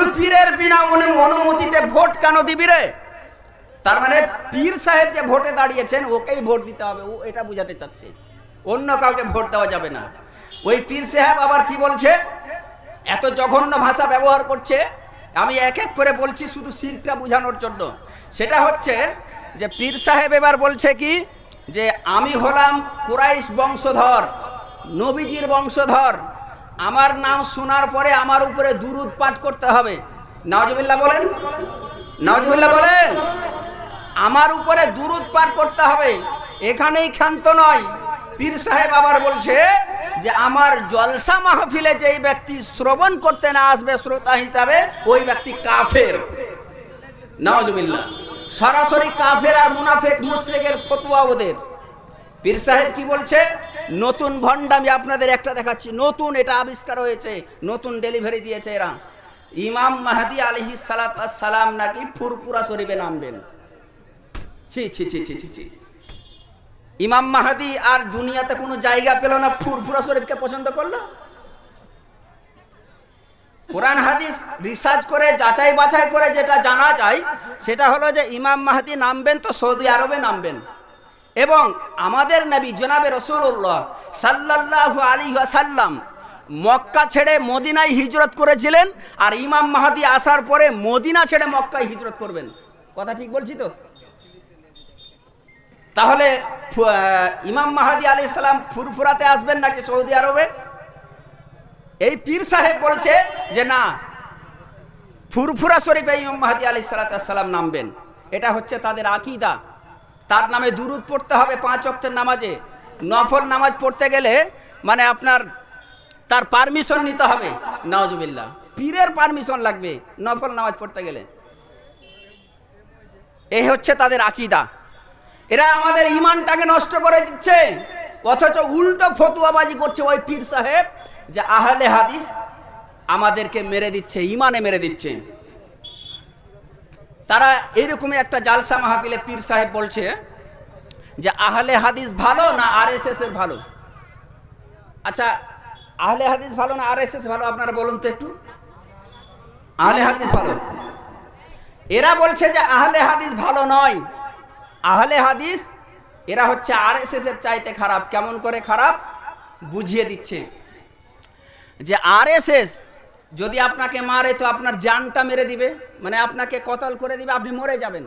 তুই পীরের বিনা অনু- অনুমতিতে ভোট কেন দিবি রে? তার মানে পীর সাহেব যে ভোটে দাঁড়িয়েছেন, ওকেই ভোট দিতে হবে। ও এটা বুঝাতে চাচ্ছে। অন্য কাউকে ভোট দেওয়া যাবে না। ওই পীর সাহেব আবার কি বলছে? এত জঘন্য ভাষা ব্যবহার করছে। আমি এক এক করে বলছি শুধু সিরটা বোঝানোর জন্য। সেটা হচ্ছে যে পীর সাহেব এবার বলছে কি? যে আমি হলাম কুরাইশ বংশধর, নবীজির বংশধর। আমার নাম শোনার পরে আমার উপরে দুরুদ পাঠ করতে হবে। নওয়াজবিল্লাহ বলেন। নওয়াজবিল্লাহ বলেন। আমার উপরে দুরুদ পাঠ করতে হবে। এখানেই ক্ষান্ত নয়। পীর সাহেব আবার বলছে যে, আমার জলসা মাহফিলে যেই ব্যক্তি শ্রবণ করতে না আসবে শ্রোতা হিসাবে, ওই ব্যক্তি কাফের। নওয়াজবিল্লাহ সরাসরি কাফের আর মুনাফেক মুশরিকের ফতুয়া ওদের। পীর সাহেব কি বলছে? নতুন ভণ্ডামি আপনাদের একটা দেখাচ্ছি। নতুন এটা আবিষ্কার হয়েছে, নতুন ডেলিভারি দিয়েছে এরা। ইমাম মাহাদি আলহি সালাত সালাম নাকি ফুরপুরা শরীফে নামবেন। ছি ছি ছি ছি ছি ছি। ইমাম মাহাদি আর দুনিয়াতে কোনো জায়গা পেল না, ফুরফুরা শরীফকে পছন্দ করল? কোরআন হাদিস রিসার্চ করে যাচাই বাছাই করে যেটা জানা যায়, সেটা হলো যে ইমাম মাহাদি নামবেন তো সৌদি আরবে নামবেন। এবং আমাদের নবী জনাবে রসুল্লাহ সাল্লাল্লাহু আলী সাল্লাম মক্কা ছেড়ে মদিনায় হিজরত করেছিলেন আর ইমাম মাহাদি আসার পরে মদিনা ছেড়ে মক্কায় হিজরত করবেন। কথা ঠিক বলছি তো? তাহলে ইমাম মাহাদি আলী সালাম ফুরফুরাতে আসবেন নাকি সৌদি আরবে? এই পীর সাহেব বলছে যে না, ফুরফুরা শরীফে ইমাম মাহাদি আলী সালাতাম নামবেন। এটা হচ্ছে তাদের আকিদা। তার নামে দুরুদ পড়তে হবে পাঁচ অক্টের নামাজে। নফল নামাজ পড়তে গেলে মানে আপনার তার পারমিশন নিতে হবে। নওয়াজবিল্লা পীরের পারমিশন লাগবে নফল নামাজ পড়তে গেলে। এই হচ্ছে তাদের আকিদা। এরা আমাদের ইমানটাকে নষ্ট করে দিচ্ছে। অথচ উল্টো ফতুয়াবাজি করছে ওই পীর সাহেব যে আহলে হাদিস আমাদেরকে মেরে দিচ্ছে ইমানে মেরে দিচ্ছে। তারা এইরকমই একটা জালসা মাহফিলে পীর সাহেব বলছে যে, আহলে হাদিস ভালো না আর এস এর ভালো? আচ্ছা আহলে হাদিস ভালো না আর এস এস ভালো? আপনারা বলুন তো একটু। আহলে হাদিস ভালো। এরা বলছে যে, আহলে হাদিস ভালো নয়। আহলে হাদিস, এরা হচ্ছে আর এস এর চাইতে খারাপ। কেমন করে খারাপ? বুঝিয়ে দিচ্ছে যে আর যদি আপনাকে মারে তো আপনার জানটা মেরে দিবে মানে আপনাকে কতল করে দিবে, আপনি মরে যাবেন।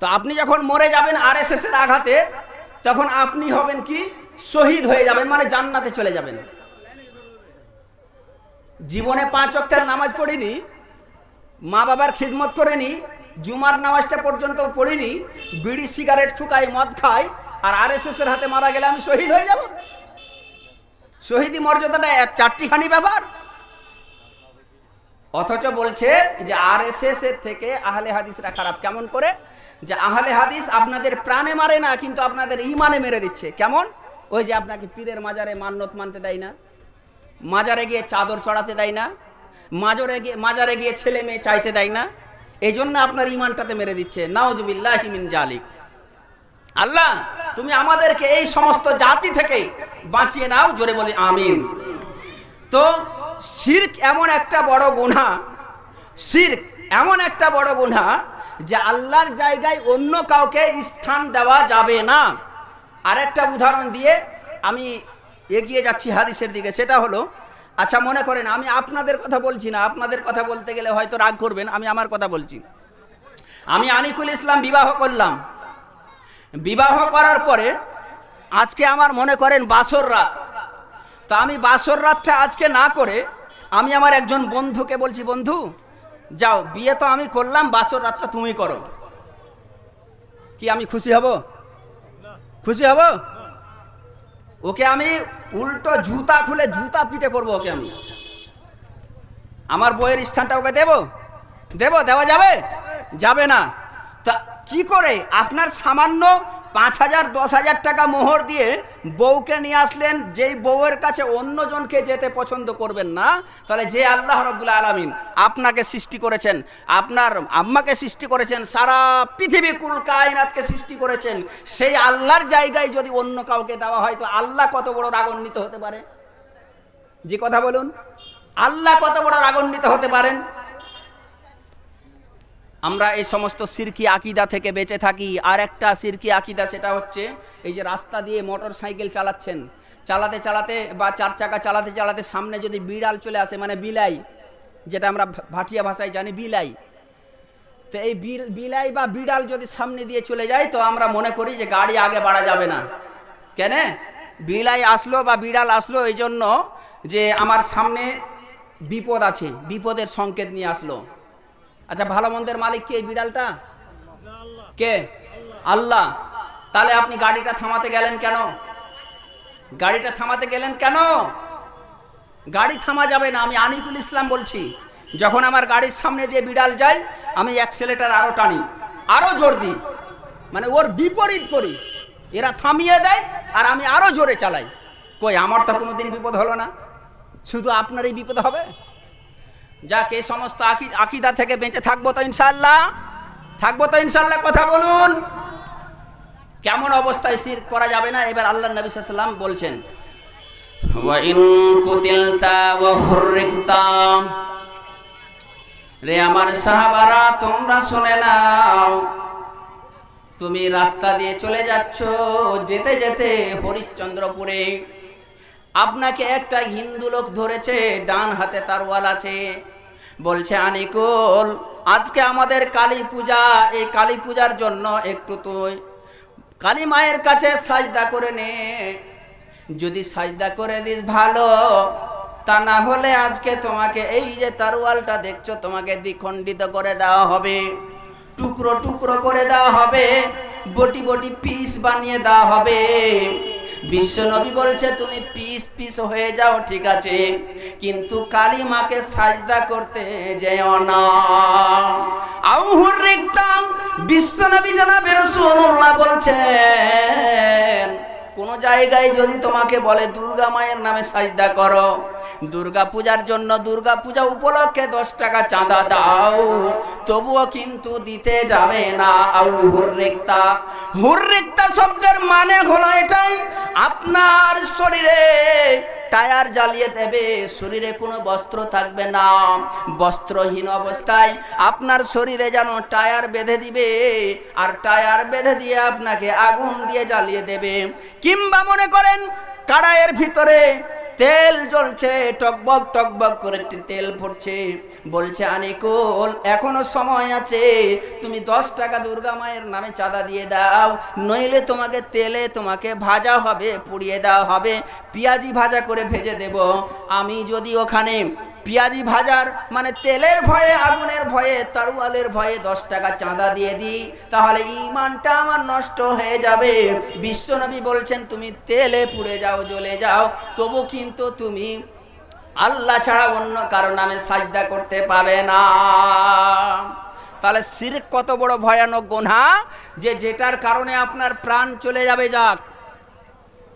তো আপনি যখন মরে যাবেন আর এর আঘাতে, তখন আপনি হবেন কি? শহীদ হয়ে যাবেন মানে জান্নাতে চলে যাবেন। জীবনে পাঁচ অক্টার নামাজ পড়িনি, মা বাবার খিদমত করেনি, জুমার নামাজটা পর্যন্ত পড়িনি, বিড়ি, সিগারেট ফুকাই, মদ খাই, আর আর এর হাতে মারা গেলে আমি শহীদ হয়ে যাব। শহীদি মর্যাদাটা চারটিখানি ব্যাপার। অথচ বলছে যে আর এস এর থেকে আহলে হাদিসরা খারাপ। কেমন করে? যে আহলে হাদিস আপনাদের প্রাণে মারে না, কিন্তু আপনাদের ইমানে মেরে দিচ্ছে। কেমন? ওই যে আপনাকে পীরের মাজারে মান্যত মানতে দেয় না, মাজারে গিয়ে চাদর চড়াতে দেয় না, মাজারে গিয়ে মাজারে গিয়ে ছেলে মেয়ে চাইতে দেয় না এই জন্য আপনার ইমানটাতে মেরে দিচ্ছে। নাওজবিল্লাহ মিন জালিক। আল্লাহ, তুমি আমাদেরকে এই সমস্ত জাতি থেকে বাঁচিয়ে নাও, জোরে বলি, আমিন। তো শির্ক এমন একটা বড় গুণা। শির্ক এমন একটা বড় গুণা যে আল্লাহর জায়গায় অন্য কাউকে স্থান দেওয়া যাবে না। আরেকটা উদাহরণ দিয়ে আমি এগিয়ে যাচ্ছি হাদিসের দিকে, সেটা হলো আচ্ছা মনে করেন আমি আপনাদের কথা বলছি না, আপনাদের কথা বলতে গেলে হয়তো রাগ করবেন, আমি আমার কথা বলছি। আমি আনিকুল ইসলাম বিবাহ করলাম। বিবাহ করার পরে আজকে আমার মনে করেন বাসর রাত। তা আমি বাসর রাতটা আজকে না করে আমি আমার একজন বন্ধুকে বলছি, বন্ধু, যাও, বিয়ে তো আমি করলাম, বাসর রাতটা তুমি করো। কি আমি খুশি হব? খুশি হব? ওকে আমি উল্টো জুতা খুলে জুতা পিটে করব ওকে আমি। আমার বইয়ের স্থানটা ওকে দেব? দেব? দেওয়া যাবে? যাবে না। তা কি করে? আপনার সামান্য পাঁচ হাজার, দশ হাজার টাকা মোহর দিয়ে বউকে নিয়ে আসলেন। যেই বউয়ের কাছে অন্যজনকে যেতে পছন্দ করবেন না, তাহলে যে আল্লাহ রব্বুল আলমিন আপনাকে সৃষ্টি করেছেন, আপনার আম্মাকে সৃষ্টি করেছেন, সারা পৃথিবী কুল কায়নাতকে সৃষ্টি করেছেন, সেই আল্লাহর জায়গায় যদি অন্য কাউকে দেওয়া হয়, তো আল্লাহ কত বড় রাগান্বিত হতে পারে? যে কথা বলুন। আল্লাহ কত বড় রাগান্বিত হতে পারেন? আমরা এই সমস্ত সিরকি আকিদা থেকে বেঁচে থাকি। আর একটা সিরকি আকিদা সেটা হচ্ছে এই যে রাস্তা দিয়ে মোটর সাইকেল চালাচ্ছেন। চালাতে চালাতে বা চার চাকা চালাতে চালাতে সামনে যদি বিড়াল চলে আসে মানে বিলাই, যেটা আমরা ভাটিয়া ভাষায় জানি, বিলাই। তো এই বিল- বিলাই বা বিড়াল যদি সামনে দিয়ে চলে যায়, তো আমরা মনে করি যে গাড়ি আগে বাড়া যাবে না। কেন? বিলাই আসলো বা বিড়াল আসলো এই জন্য যে আমার সামনে বিপদ আছে, বিপদের সংকেত নিয়ে আসলো। আচ্ছা ভালো মন্দের মালিক কে এই বিড়ালটা? কে? আল্লাহ। তাহলে আপনি গাড়িটা থামাতে গেলেন কেন? গাড়িটা থামাতে গেলেন কেন? গাড়ি থামা যাবে না, আমি আনিকুল ইসলাম বলছি। যখন আমার গাড়ির সামনে দিয়ে বিড়াল যায়, আমি অ্যাক্সেলেটার আরও টানি, আরও জোর দিই। মানে ওর বিপরীত করি। এরা থামিয়ে দেয় আর আমি আরও জোরে চালাই। কই, আমার তো কোনো কোনোদিন বিপদ হলো না? শুধু আপনারই বিপদ হবে? যাক সমস্ত আকি- আকিদা থেকে বেঁচে থাকব তো ইনশাল্লাহ থাকব তো ইনশাল্লাহ কথা বলুন। কেমন অবস্থায় সির করা যাবে না? এবার আল্লাহ নবী সাল্লাম বলছেন রে আমার সাহাবারা, তোমরা শুনে নাও। তুমি রাস্তা দিয়ে চলে যাচ্ছ, যেতে যেতে হরিশ্চন্দ্রপুরে আপনাকে একটা হিন্দু লোক ধরেছে, ডান হাতে তারওয়াল আছে। বলছে আনিকুল, আজকে আমাদের কালী পূজা, এই কালী পূজার জন্য একটু তুই কালী মায়ের কাছে সাজদা করে নে। যদি সাজদা করে দিস ভালো, তা না হলে আজকে তোমাকে এই যে তারওয়ালটা দেখছ, তোমাকে দ্বিখণ্ডিত করে দেওয়া হবে। টুকরো টুকরো করে দেওয়া হবে, বটি বটি পিস বানিয়ে দেওয়া হবে। বিশ্ব নবী বলছে, তুমি পিস পিস হয়ে যাও, ঠিক আছে। কিন্তু কালী মাকে সাজদা করতে যেও না। আউহুর রিকতাম বিশ্ব নবী জনাবে রাসূলুল্লাহ বলছেন কোন জায়গায় যদি তোমাকে বলে, দুর্গা মায়ের নামে সাজদা করো, দুর্গা পূজার জন্য দুর্গা পূজা উপলক্ষে দশ টাকা চাঁদা দাও, তবুও কিন্তু দিতে যাবে না। আউ হুররিক্তা। হুররেকতা শব্দের মানে হলো এটাই, আপনার শরীরে টায়ার জ্বালিয়ে দেবে, শরীরে কোনো বস্ত্র থাকবে না। বস্ত্রহীন অবস্থায় আপনার শরীরে যেন টায়ার বেঁধে দিবে, আর টায়ার বেঁধে দিয়ে আপনাকে আগুন দিয়ে জ্বালিয়ে দেবে। কিংবা মনে করেন, কাড়াইয়ের ভিতরে তেল জ্বলছে, টকবক টকবক করে তেল ভরছে। বলছে, আনিকুল, এখনও সময় আছে। তুমি দশ টাকা দুর্গা মায়ের নামে চাঁদা দিয়ে দাও। নইলে তোমাকে তেলে তোমাকে ভাজা হবে, পুড়িয়ে দেওয়া হবে। পেঁয়াজি ভাজা করে ভেজে দেব। আমি যদি ওখানে পেঁয়াজি ভাজার মানে তেলের ভয়ে, আগুনের ভয়ে, তারুয়ালের ভয়ে দশ টাকা চাঁদা দিয়ে দিই। তাহলে ইমানটা আমার নষ্ট হয়ে যাবে। বিশ্বনবী বলছেন, তুমি তেলে পুড়ে যাও, জ্বলে যাও। তবু কিন্তু তুমি আল্লাহ ছাড়া অন্য কারও নামে সাজদা করতে পাবে না। তাহলে শিরক কত বড় ভয়ানক গোনা যে যেটার কারণে আপনার প্রাণ চলে যাবে যাক।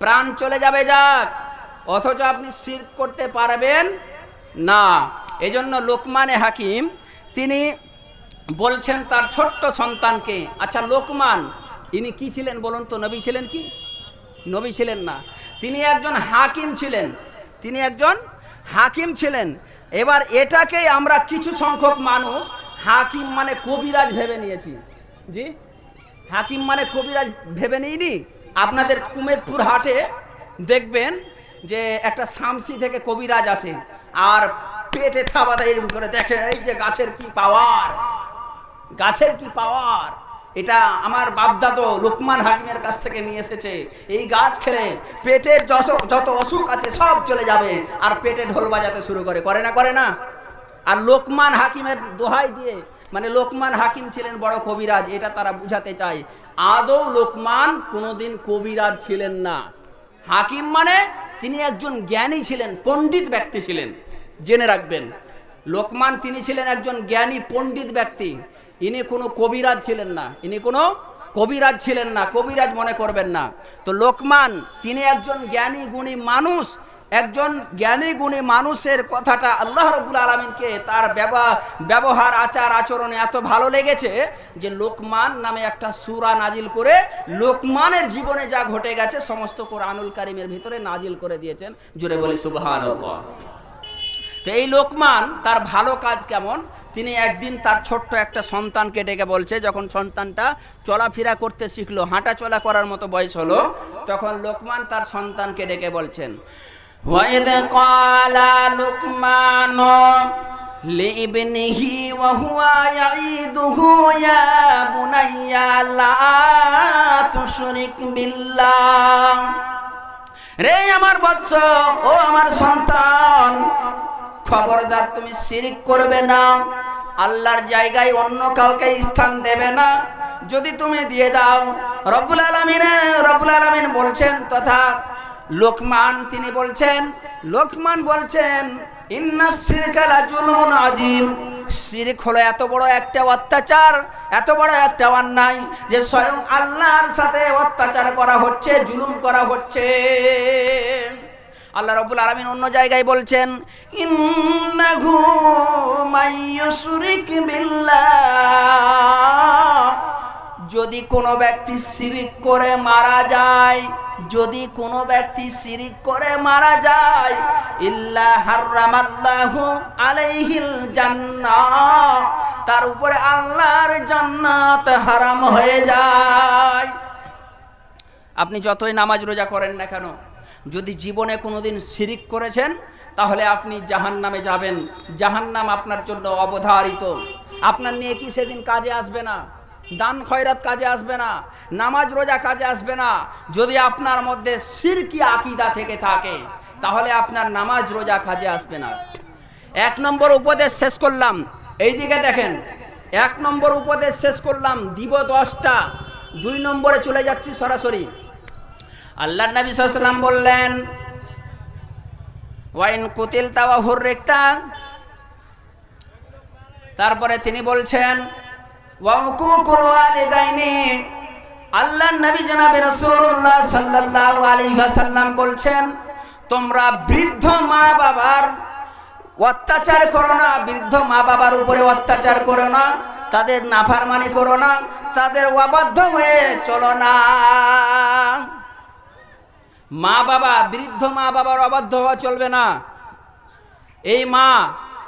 প্রাণ চলে যাবে যাক। অথচ আপনি শির করতে পারবেন না, এজন্য লোকমানে হাকিম, তিনি বলছেন তার ছোট্ট সন্তানকে। আচ্ছা লোকমান, ইনি কি ছিলেন বলুন তো, নবী ছিলেন কি? নবী ছিলেন না। তিনি একজন হাকিম ছিলেন। তিনি একজন হাকিম ছিলেন। এবার এটাকেই আমরা কিছু সংখ্যক মানুষ হাকিম মানে কবিরাজ ভেবে নিয়েছি। জি? হাকিম মানে কবিরাজ ভেবে নিইনি? আপনাদের কুমেদপুর হাটে দেখবেন যে একটা শামসি থেকে কবিরাজ আসে। আর পেটে থাবা দেয় এরকম করে দেখে, এই যে গাছের কি পাওয়ার? গাছের কি পাওয়ার? এটা আমার বাপদাদো লোকমান হাকিমের কাছ থেকে নিয়ে এসেছে। এই গাছ খেলে পেটের যত অসুখ আছে সব চলে যাবে, আর পেটে ঢোল বাজাতে শুরু করে। করে না করে না? আর লোকমান হাকিমের দোহাই দিয়ে মানে লোকমান হাকিম ছিলেন বড় কবিরাজ, এটা তারা বুঝাতে চায়। আদৌ লোকমান কোনোদিন কবিরাজ ছিলেন না। হাকিম মানে তিনি একজন জ্ঞানী ছিলেন, পণ্ডিত ব্যক্তি ছিলেন। জেনে রাখবেন, লোকমান তিনি ছিলেন একজন জ্ঞানী, পণ্ডিত ব্যক্তি। ইনি কোনো কবিরাজ ছিলেন না, ইনি কোনো কবিরাজ ছিলেন না, কবিরাজ মনে করবেন না। তো লোকমান, তিনি একজন জ্ঞানী, গুণী মানুষ একজন জ্ঞানী গুণী মানুষের কথাটা আল্লাহ রবুল আলমিনকে তার ব্যবা- ব্যবহার, আচার, আচরণে এত ভালো লেগেছে যে লোকমান নামে একটা সুরা নাজিল করে লোকমানের জীবনে যা ঘটে গেছে সমস্ত কোরআনুল কারিমের ভিতরে নাজিল করে দিয়েছেন। জুড়ে বলি সুবহান এই লোকমান তার ভালো কাজ কেমন? তিনি একদিন তার ছোট্ট একটা সন্তানকে ডেকে বলছে, যখন সন্তানটা চলাফেরা করতে শিখলো হাঁটা চলা করার মতো বয়স হলো, তখন লোকমান তার সন্তানকে ডেকে বলছেন ক্বালা লুকমানু লিইবনিহি ওয়া হুয়া ইয়াইদুহু ইয়া বুনাইয়া লা তুশরিক বিল্লাহ রে আমার বৎস, ও আমার সন্তান, খবরদার তুমি শিরিক করবে না, আল্লাহর জায়গায় অন্য কাউকে স্থান দেবে না, যদি তুমি দিয়ে দাও। রব্বুল আলমিনে, রব্বুল আলমিন বলছেন তথা লোকমান, তিনি বলছেন, লোকমান বলছেন এত বড় একটা অত্যাচার, এত বড় একটা যে স্বয়ং আল্লাহর সাথে অত্যাচার করা হচ্ছে, জুলুম করা হচ্ছে। আল্লাহ অন্য জায়গায় বলছেন, ইন্নাহু মাইয়ুশরিক বিল্লাহ। যদি কোনো ব্যক্তি শিরিক করে মারা যায়, যদি কোনো ব্যক্তি শিরিক করে মারা যায়, ইল্লা হারামাল্লাহু আলাইহিল জান্নাহ, তার উপরে আল্লাহর জান্নাত হারাম হয়ে যায়। আপনি যতই নামাজ রোজা করেন না কেন, যদি জীবনে কোনোদিন শিরিক করেছেন, তাহলে আপনি জাহান নামে যাবেন। জাহান নাম আপনার জন্য অবধারিত। আপনার নিয়ে কি সেদিন কাজে আসবে না। দান খয়রাত কাজে আসবে না, নামাজ রোজা কাজে আসবে না। যদি আপনার মধ্যে সিরকি আকিদা থেকে থাকে, তাহলে আপনার নামাজ রোজা কাজে আসবে না। এক নম্বর উপদেশ শেষ করলাম। এই দিকে দেখেন, এক নম্বর উপদেশ শেষ করলাম, দিব দশটা। দুই নম্বরে চলে যাচ্ছি সরাসরি। আল্লাহ নবী সাল্লাম বললেন, ওয়াইন কুতিল তাওয়া হুর রেখতা তারপরে তিনি বলছেন ওয়াকুকুল ওয়ালিদাইনি আল্লাহ নবী জনাবে রাসূলুল্লাহ সাল্লাল্লাহু আলাইহি ওয়াসাল্লাম বলছেন, তোমরা বৃদ্ধ মা বাবার অত্যাচার করো না, বৃদ্ধ মা বাবার উপরে অত্যাচার করো না, তাদের নাফারমানি করো না, তাদের অবাধ্য হয়ে চলো না। মা বাবা বৃদ্ধ মা বাবার অবাধ্য হওয়া চলবে না। এই মা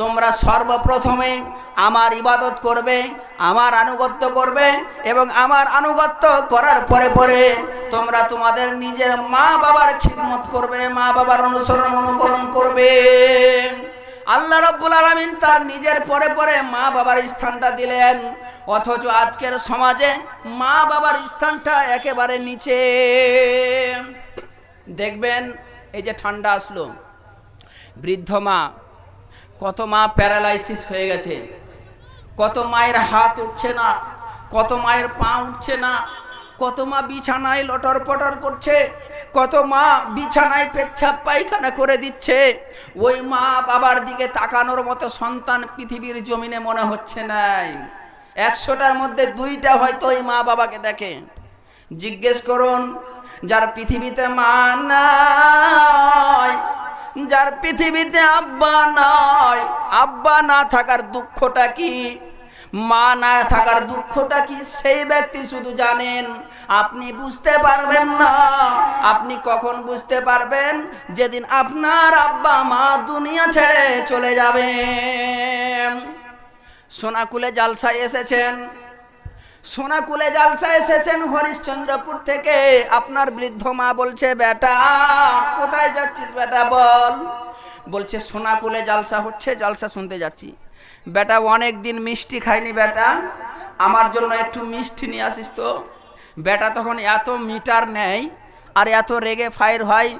তোমরা সর্বপ্রথমে আমার ইবাদত করবে, আমার আনুগত্য করবে এবং আমার আনুগত্য করার পরে পরে তোমরা তোমাদের নিজের মা বাবার খিদমত করবে মা বাবার অনুসরণ অনুকরণ করবে। আল্লাহ রব্বুল আলমিন তার নিজের পরে পরে মা বাবার স্থানটা দিলেন, অথচ আজকের সমাজে মা বাবার স্থানটা একেবারে নিচে। দেখবেন, এই যে ঠান্ডা আসলো, বৃদ্ধ মা কত মা প্যারালাইসিস হয়ে গেছে। কত মায়ের হাত উঠছে না, কত মায়ের পা উঠছে না, কত মা বিছানায় লটর পটর করছে, কত মা বিছানায় পেচ্ছাপ পায়খানা করে দিচ্ছে। ওই মা বাবার দিকে তাকানোর মতো সন্তান পৃথিবীর জমিনে মনে হচ্ছে নাই। একশোটার মধ্যে দুইটা হয়তো ওই মা বাবাকে দেখে। জিজ্ঞেস করুন, যার পৃথিবীতে মা যার পৃথিবীতে আব্বা নয় আব্বা না থাকার দুঃখটা কি? মা না থাকার দুঃখটা কি? সেই ব্যক্তি শুধু জানেন, আপনি বুঝতে পারবেন না। আপনি কখন বুঝতে পারবেন? যেদিন আপনার আব্বা মা দুনিয়া ছেড়ে চলে যাবেন। সোনাকুলে জালসায় এসেছেন। সোনাকুলে জালসা এসেছেন হরিশ্চন্দ্রপুর থেকে। আপনার বৃদ্ধ মা বলছে, বেটা, কোথায় যাচ্ছিস বেটা, বল। বলছে, সোনাকুলে জালসা হচ্ছে, জালসা শুনতে যাচ্ছি। বেটা অনেক দিন মিষ্টি খাইনি বেটা, আমার জন্য একটু মিষ্টি নিয়ে আসিস তো। বেটা, তখন এত মিটার নেয় আর এত রেগে ফায়ার হয়।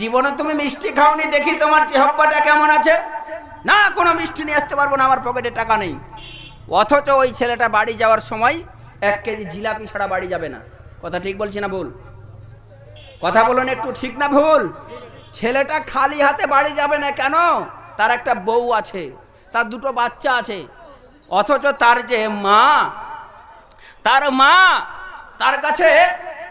জীবনে তুমি মিষ্টি খাওনি, দেখি তোমার চেহব্বাটা কেমন আছে? না, কোনো মিষ্টি নিয়ে আসতে পারব না, আমার পকেটে টাকা নেই। অথচ ওই ছেলেটা বাড়ি যাওয়ার সময় এক কেজি জিলাপি ছাড়া বাড়ি যাবে না। কথা ঠিক বলছি না ভুল? কথা বলুন একটু ঠিক না ভুল? ছেলেটা খালি হাতে বাড়ি যাবে না কেন? তার একটা বউ আছে, তার দুটো বাচ্চা আছে। অথচ তার যে মা, তার মা তার কাছে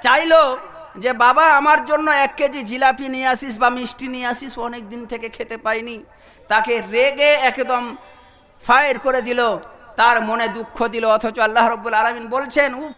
চাইলো যে, বাবা, আমার জন্য এক কেজি জিলাপি নিয়ে আসিস বা মিষ্টি নিয়ে আসিস, অনেক দিন থেকে খেতে পাইনি। তাকে রেগে একদম ফায়ার করে দিল। তার মনে দুঃখ দিল অথচ আল্লাহ রব্বুল আলমিন বলছেন উফ